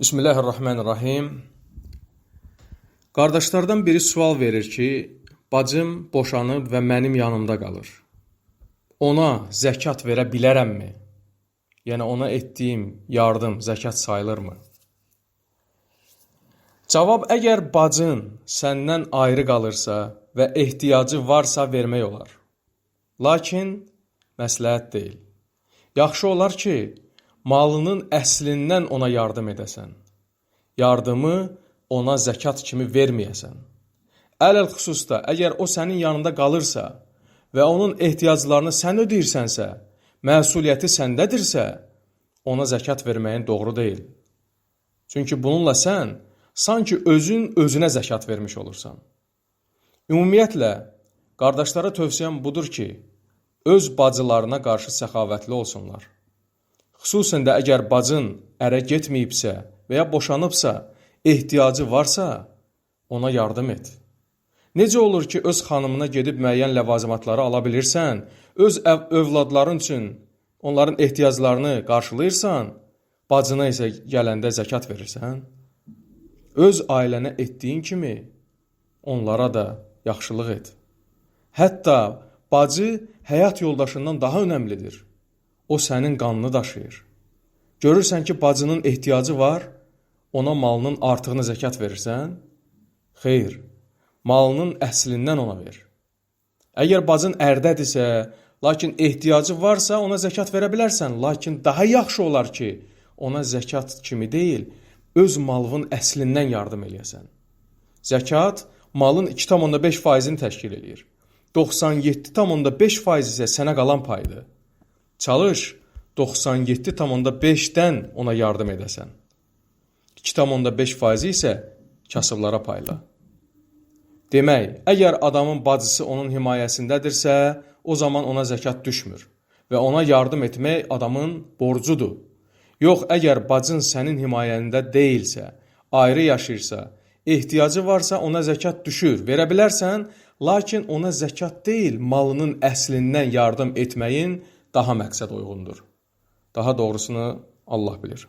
Bismillahirrahmanirrahim. Qardaşlardan biri sual verir ki, bacım boşanıb və mənim yanımda qalır. Ona zəkat verə bilərəmmi? Yəni ona etdiyim yardım zəkat sayılırmı? Cavab: Əgər bacın səndən ayrı qalırsa və ehtiyacı varsa vermək olar. Lakin məsləhət deyil. Yaxşı olar ki, malının əslindən ona yardım edəsən. Yardımı ona zəkat kimi verməyəsən. Ələl-xüsusda əgər o sənin yanında qalırsa və onun ehtiyaclarını sən ödəyirsənsə, məsuliyyəti səndədirsə, ona zəkat verməyin doğru deyil. Çünki bununla sən sanki özün özünə zəkat vermiş olursan. Ümumiyyətlə, qardaşlara tövsiyəm budur ki, öz bacılarına qarşı səxavətli olsunlar. Xüsusən də əgər bacın ərə getməyibsə və ya boşanıbsa, ehtiyacı varsa, ona yardım et. Necə olur ki, öz xanımına gedib müəyyən ləvazimatları ala bilirsən, öz əv övladların üçün onların ehtiyaclarını qarşılayırsan, bacına isə gələndə zəkat verirsən? Öz ailənə etdiyin kimi onlara da yaxşılıq et. Hətta bacı həyat yoldaşından daha önəmlidir. O sənin qanını daşıyır. Görürsən ki, bacının ehtiyacı var, ona malının artığını zəkat verirsən? Xeyr, malının əslindən ona ver. Əgər bacın ərdədirsə, lakin ehtiyacı varsa, ona zəkat verə bilərsən, lakin daha yaxşı olar ki, ona zəkat kimi deyil, öz malının əslindən yardım eləyəsən. Zəkat malın 2,5 faizini təşkil eləyir. 97,5 faiz isə sənə qalan paydır. Çalış 97,5-dən ona yardım edəsən. 2,5 faizi isə kasıblara payla. Demək, əgər adamın bacısı onun himayəsindədirsə, o zaman ona zəkat düşmür və ona yardım etmək adamın borcudur. Yox, əgər bacın sənin himayəndə deyilsə, ayrı yaşayırsa, ehtiyacı varsa ona zəkat düşür, verə bilərsən, lakin ona zəkat deyil, malının əslindən yardım etməyin daha məqsəd uyğundur. Daha doğrusunu Allah bilir.